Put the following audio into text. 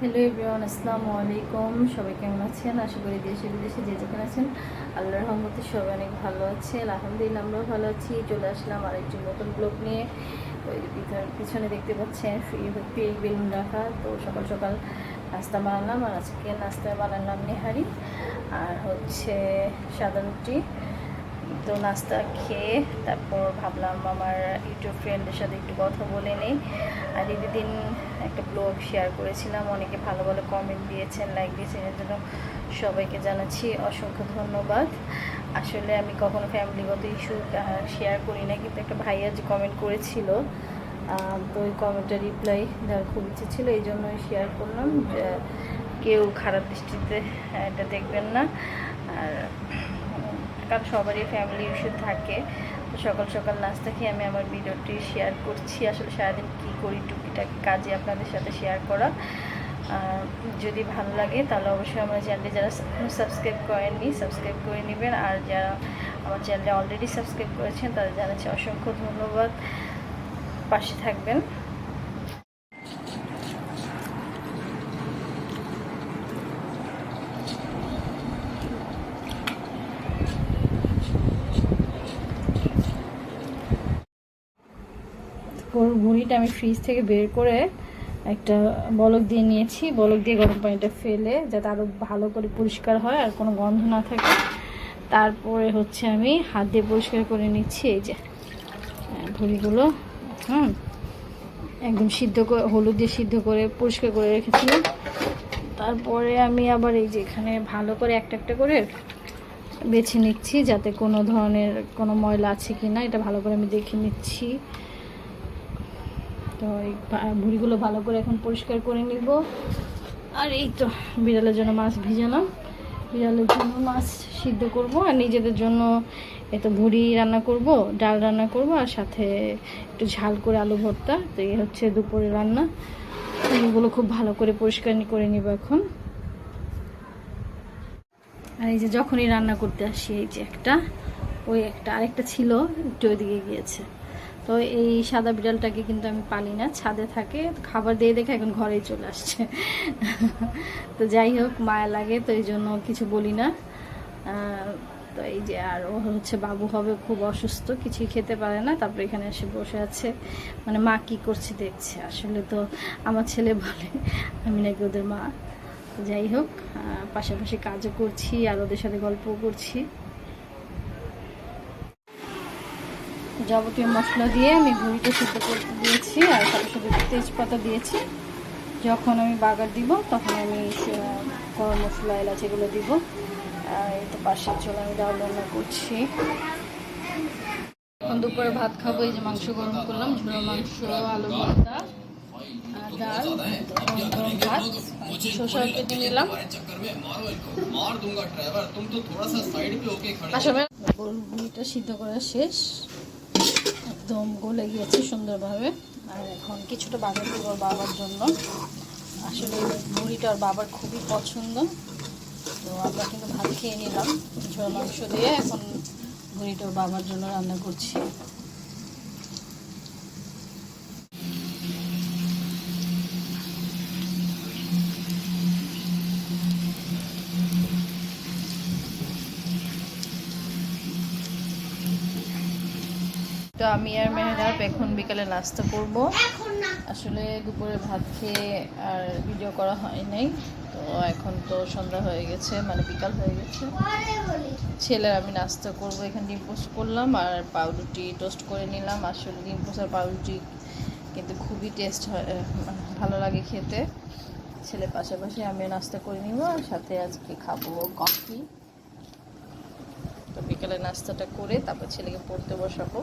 Hello everyone আসসালামু আলাইকুম সবাই কেমন আছেন? আশা করি দেশে বিদেশে যে যেখানে আছেন, আল্লাহর রহমতে সবাই অনেক ভালো আছেন। আলহামদুলিল্লাহ, আমরাও ভালো আছি। চলে আসলাম আরেকটি নতুন ব্লগ নিয়ে। ওই পিছনে- দেখতে পাচ্ছেন ফ্রি বেলুন রাখা। তো সকাল সকাল নাস্তা বানালাম, আর আজকে নাস্তা বানালাম নেহারি। আর হচ্ছে সাদা রুটি। তো নাস্তা খেয়ে তারপর ভাবলাম আমার ইউটিউব ফ্রেন্ডের সাথে একটু কথা বলে নেই। আর ঈদের দিন একটা ব্লগ শেয়ার করেছিলাম, অনেকে ভালো ভালো কমেন্ট দিয়েছেন লাইক দিয়েছেন, এর জন্য সবাইকে জানাচ্ছি অসংখ্য ধন্যবাদ। আসলে আমি কখনো ফ্যামিলিগত ইস্যু শেয়ার করি না কিন্তু একটা ভাইয়া যে কমেন্ট করেছিল তো ওই কমেন্টটা রিপ্লাই দেওয়ার খুব ইচ্ছে ছিল, এই জন্যই শেয়ার করলাম। কেউ খারাপ দৃষ্টিতে এটা দেখবেন না। কারণ সবারই ফ্যামিলি ইস্যু থাকে। তো সকাল সকাল নাস্তা খেয়ে আমি আমার ভিডিওটি শেয়ার করছি। আসলে সারাদিন কী করি, টুকিটাকি কাজে আপনাদের সাথে শেয়ার করা। যদি ভালো লাগে, তাহলে অবশ্যই আমার চ্যানেলটি যারা সাবস্ক্রাইব করেননি সাবস্ক্রাইব করে নেবেন। আর যারা আমার চ্যানেলে অলরেডি সাবস্ক্রাইব করেছেন, তাদের জানাচ্ছি অসংখ্য ধন্যবাদ। পাশে থাকবেন। ভুঁড়িটা আমি ফ্রিজ থেকে বের করে একটা বলক দিয়ে নিয়েছি। বলক দিয়ে গরম পানিটা ফেলে যাতে আরও ভালো করে পরিষ্কার হয় আর কোনো গন্ধ না থাকে। তারপরে হচ্ছে আমি হাত দিয়ে পরিষ্কার করে নিচ্ছি এই যে আহ, ভুঁড়িগুলো হুম একদম সিদ্ধ করে হলুদ দিয়ে সিদ্ধ করে পরিষ্কার করে রেখেছিলাম। তারপরে আমি আবার এই যে এখানে ভালো করে একটা একটা করে বেছে নিচ্ছি যাতে কোনো ধরনের কোনো ময়লা আছে কি না এটা ভালো করে আমি দেখে নিচ্ছি। তো এই ভুড়িগুলো ভালো করে এখন পরিষ্কার করে নিব। আর এই তো, বিড়ালের জন্য মাছ ভিজালাম। বিড়ালের জন্য মাছ সিদ্ধ করব, আর নিজেদের জন্য এত ভুড়ি রান্না করব, ডাল রান্না করব, আর সাথে একটু ঝাল করে আলু ভর্তা, তো এই হচ্ছে দুপুরে রান্না। এগুলো খুব ভালো করে পরিষ্কার করে নিব এখন। আর এই যে যখনই রান্না করতে আসি, এই যে একটা, ওই একটা, আরেকটা ছিল, একটু ওইদিকে গিয়েছে। তো এই সাদা বিড়ালটাকে কিন্তু আমি পালি না, ছাদে থাকে খাবার দিয়ে দেখে এখন ঘরেই চলে আসছে। তো যাই হোক, মায়া লাগে, তো এই জন্য কিছু বলি না। তো এই যে আর ও হচ্ছে বাবু হবে, খুব অসুস্থ, কিছুই খেতে পারে না, তারপরে এখানে এসে বসে আছে। মানে মা কি করছে দেখছে, আসলে তো আমার ছেলে বলে, আমি নাকি ওদের মা। যাই হোক পাশাপাশি কাজও করছি, আর ওদের সাথে গল্পও করছি। যাবতীয় মশলা দিয়ে আমি ঘুড়িটা সিদ্ধ করতে দিয়েছি আর সাথে সাথে তেজপাতা দিয়েছি। যখন আমি বাগার দিব তখন আমি গরম মশলা এলাচিগুলো দিব। এই তো পাশের চলে আমি দাওয়া রান্না করছি। দুপুরে ভাত খাব এই যে মাংস গরম করলাম ঝুড়ো মাংস আলু ভর্তা ডাল গরম শসা কেটে নিলাম। সিদ্ধ করা শেষ। একদম গলে গিয়েছে সুন্দরভাবে। আর এখন কিছুটা বাজার করব বাবার জন্য। আসলে এই মুড়িটা ওর বাবার খুবই পছন্দ। তো আমরা কিন্তু ভাত খেয়ে নিলাম, ঝোল, মাংস দিয়ে। এখন মুড়িটা ওর বাবার জন্য রান্না করছি। তো আমি আর মেহরাব এখন বিকালে নাস্তা করব। আসলে দুপুরে ভাত খেয়ে আর ভিডিও করা হয় নাই। তো এখন তো সন্ধ্যা হয়ে গেছে মানে বিকাল হয়ে গেছে। ছেলের আমি নাস্তা করব এখানে ডিম পোস্ট করলাম আর পাউরুটি টোস্ট করে নিলাম। আসলে ডিম পোস্ট আর পাউরুটি কিন্তু খুবই টেস্ট হয় মানে ভালো লাগে খেতে। ছেলে পাশাপাশি আমিও নাস্তা করে নিব আর সাথে আজকে খাব কফি। তো বিকালে নাস্তাটা করে তারপর ছেলেকে পড়তে বসাবো।